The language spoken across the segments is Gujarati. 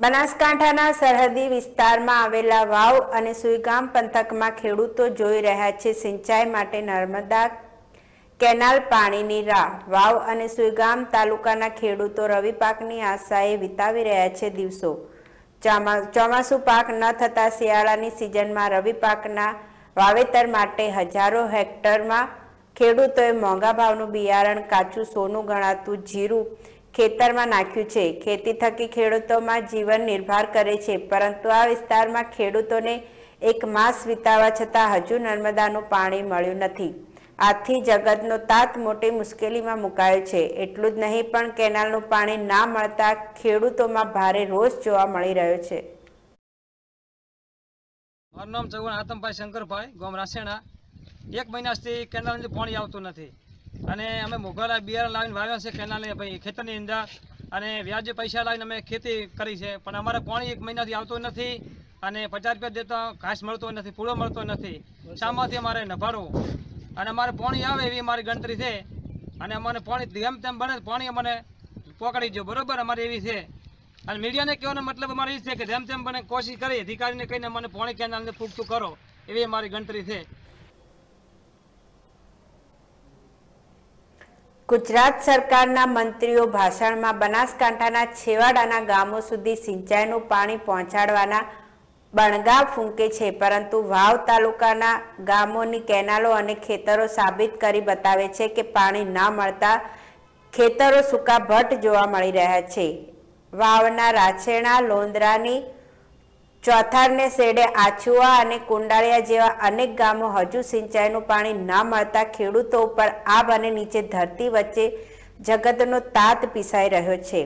બનાસકાંઠાના સરહદી વિસ્તારમાં આવેલા વાવ અને સુઈગામ પંથકમાં ખેડૂતો જોઈ રહ્યા છે સિંચાઈ માટે નર્મદા કેનાલ પાણીની રાહ. વાવ અને સુઈગામ તાલુકાના ખેડૂતો રવિ પાકની આશાએ વિતાવી રહ્યા છે દિવસો. ચોમાસુ પાક ન થતા શિયાળાની સિઝનમાં રવિ પાકના વાવેતર માટે હજારો હેક્ટરમાં ખેડૂતોએ મોંઘા ભાવનું બિયારણ, કાચું સોનું ગણાતું જીરું ખેતરમાં નાખ્યું છે. ખેતી થકી ખેડૂતોમાં જીવન નિર્ભર કરે છે, પરંતુ આ વિસ્તારમાં ખેડૂતોને એક માસ વિતાવા છતાં હજુ નર્મદાનું પાણી મળ્યું નથી. આથી જગતનો તાત મોટી મુશ્કેલીમાં મુકાયો છે. એટલું જ નહીં, પણ કેનાલનું પાણી ના મળતા ખેડૂતોમાં ભારે રોષ જોવા મળી રહ્યો છે. મારું નામ ચૌહાણ આતમભાઈ શંકરભાઈ, ગામ રાસેણા એક મહિનાથી કેનાલથી પાણી આવતું નથી. અને અમે મોઘવાલા બિયારણ લાવીને વાવ્યા છે કેનાલની ભાઈ, ખેતરની અંદર. અને વ્યાજે પૈસા લાવીને અમે ખેતી કરી છે. પણ અમારે પાણી એક મહિનાથી આવતું નથી અને પચાસ રૂપિયા દેતા, ઘાસ મળતો નથી, પૂળો મળતો નથી. શામાંથી અમારે નભાડવું અને અમારે પાણી આવે એવી અમારી ગણતરી છે. અને અમને પાણી જેમ તેમ બને પાણી અમને પકડી જો બરોબર અમારે એવી છે. અને મીડિયાને કહેવાનો મતલબ અમારે એ છે કે જેમ તેમ બને કોશિશ કરી, અધિકારીને કહીને મને પાણી કેનાલને પૂગતું કરો. એવી અમારી ગણતરી છે. ગુજરાત સરકારના મંત્રીઓ ભાષણમાં બનાસકાંઠાના છેવાડાના ગામો સુધી સિંચાઈનું પાણી પહોંચાડવાના બણગા ફૂંકે છે, પરંતુ વાવ તાલુકાના ગામોની કેનાલો અને ખેતરો સાબિત કરી બતાવે છે કે પાણી ના મળતા ખેતરો સૂકા ભટ્ટ જોવા મળી રહ્યા છે. વાવના રાછેણા, લોંદરાની ચોથારને શેડે આછુઆ અને કુંડાળિયા જેવા અનેક ગામો હજુ સિંચાઈનું પાણી ના મળતા ખેડૂતો ઉપર આબ અને નીચે ધરતી વચ્ચે જગતનો તાત પીસાઈ રહ્યો છે.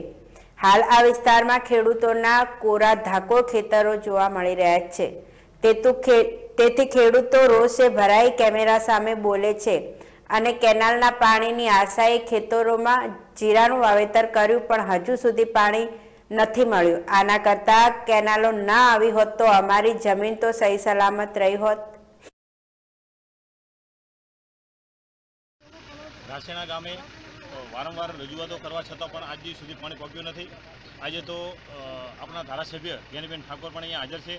હાલ આ વિસ્તારમાં ખેડૂતોના કોરા ધાકોળ ખેતરો જોવા મળી રહ્યા છે. તેથી ખેડૂતો રોષે ભરાઈ કેમેરા સામે બોલે છે અને કેનાલના પાણીની આશાએ ખેતરોમાં જીરાનું વાવેતર કર્યું પણ હજુ સુધી પાણી નથી મળ્યું. આના કરતાં કેનાલો ના આવી હોત તો અમારી જમીન તો સહી સલામત રહી હોત. રાસેણા ગામે વારંવાર રજૂઆતો કરવા છતાં પણ આજ સુધી પાણી પહોંચ્યું નથી. આજે તો આપણા ધારાસભ્ય જ્ઞાનીબેન ઠાકોર પણ અહીંયા હાજર છે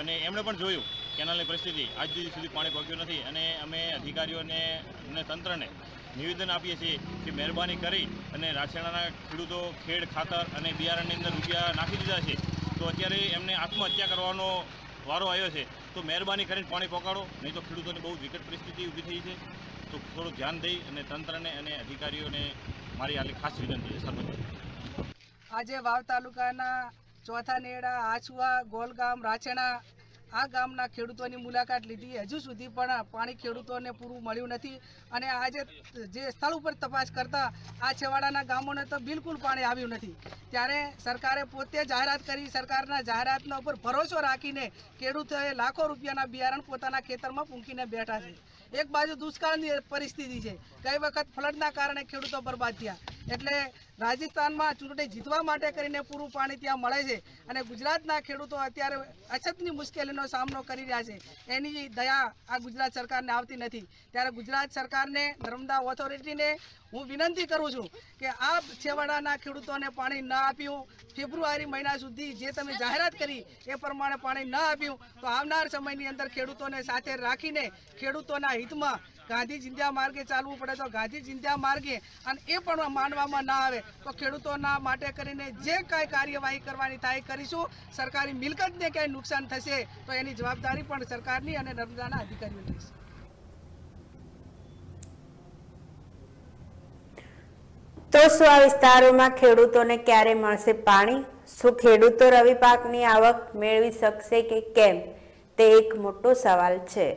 અને એમણે પણ જોયું કેનાલની પરિસ્થિતિ. આજ સુધી પાણી પહોંચ્યું નથી અને અમે અધિકારીઓને અને તંત્રને નિવેદન આપીએ છીએ કે મહેરબાની કરી અને રાછેણાના ખેડૂતો ખેડ, ખાતર અને બિયારણની અંદર રૂપિયા નાખી દીધા છે. તો અત્યારે એમને આત્મહત્યા કરવાનો વારો આવ્યો છે. તો મહેરબાની કરીને પાણી પહોંચાડો નહીં તો ખેડૂતોને બહુ વિકટ પરિસ્થિતિ ઊભી થઈ છે. તો થોડું ધ્યાન દઈ અને તંત્રને અને અધિકારીઓને મારી આટલી ખાસ વિનંતી છે. સરપંચ આજે વાવ તાલુકાના ચોથા નેડા આછુઆ, ગોલગામ, રાછેણા આ ગામના ખેડૂતોની મુલાકાત લીધી. હજુ સુધી પણ પાણી ખેડૂતોને પૂરું મળ્યું નથી અને આજે જે સ્થળ ઉપર તપાસ કરતા આ છેવાડાના ગામોને તો બિલકુલ પાણી આવ્યું નથી. ત્યારે સરકારે પોતે જાહેરાત કરી, સરકારના જાહેરાતના ઉપર ભરોસો રાખીને ખેડૂતોએ લાખો રૂપિયાના બિયારણ પોતાના ખેતરમાં પૂંકીને બેઠા છે. એક બાજુ દુષ્કાળની પરિસ્થિતિ છે. ગઈ વખત ફ્લડના કારણે ખેડૂતો બરબાદ થયા. એટલે રાજસ્થાનમાં ચૂંટણી જીતવા માટે કરીને પૂરું પાણી ત્યાં મળે છે. અને ગુજરાતના ખેડૂતો અત્યારે અછતની મુશ્કેલીનો સામનો કરી રહ્યા છે. એની દયા આ ગુજરાત સરકારને આવતી નથી. ત્યારે ગુજરાત સરકારને, નર્મદા ઓથોરિટીને હું વિનંતી કરું છું કે આ છેવાડાના ખેડૂતોને પાણી ન આપ્યું. ફેબ્રુઆરી મહિના સુધી જે તમે જાહેરાત કરી એ પ્રમાણે પાણી ન આપ્યું. તો આવનાર સમયની અંદર ખેડૂતોને સાથે રાખીને ખેડૂતોના હિતમાં ગાંધી ચિંધ્યા માર્ગે ચાલવું પડે તો ગાંધી ચિંધ્યા માર્ગે અને એ પણ માનવામાં ના આવે તો ખેડૂતોના માટે કરીને જે કાંઈ કાર્યવાહી કરવાની થાય કરીશું. સરકારી મિલકતને ક્યાંય નુકસાન થશે તો એની જવાબદારી પણ સરકારની અને નર્મદાના અધિકારીઓ લેશે. તો શું આ વિસ્તારોમાં ખેડૂતોને ક્યારે મળશે પાણી? શું ખેડૂતો રવિ પાકની આવક મેળવી શકશે કે કેમ? તે એક મોટો સવાલ છે.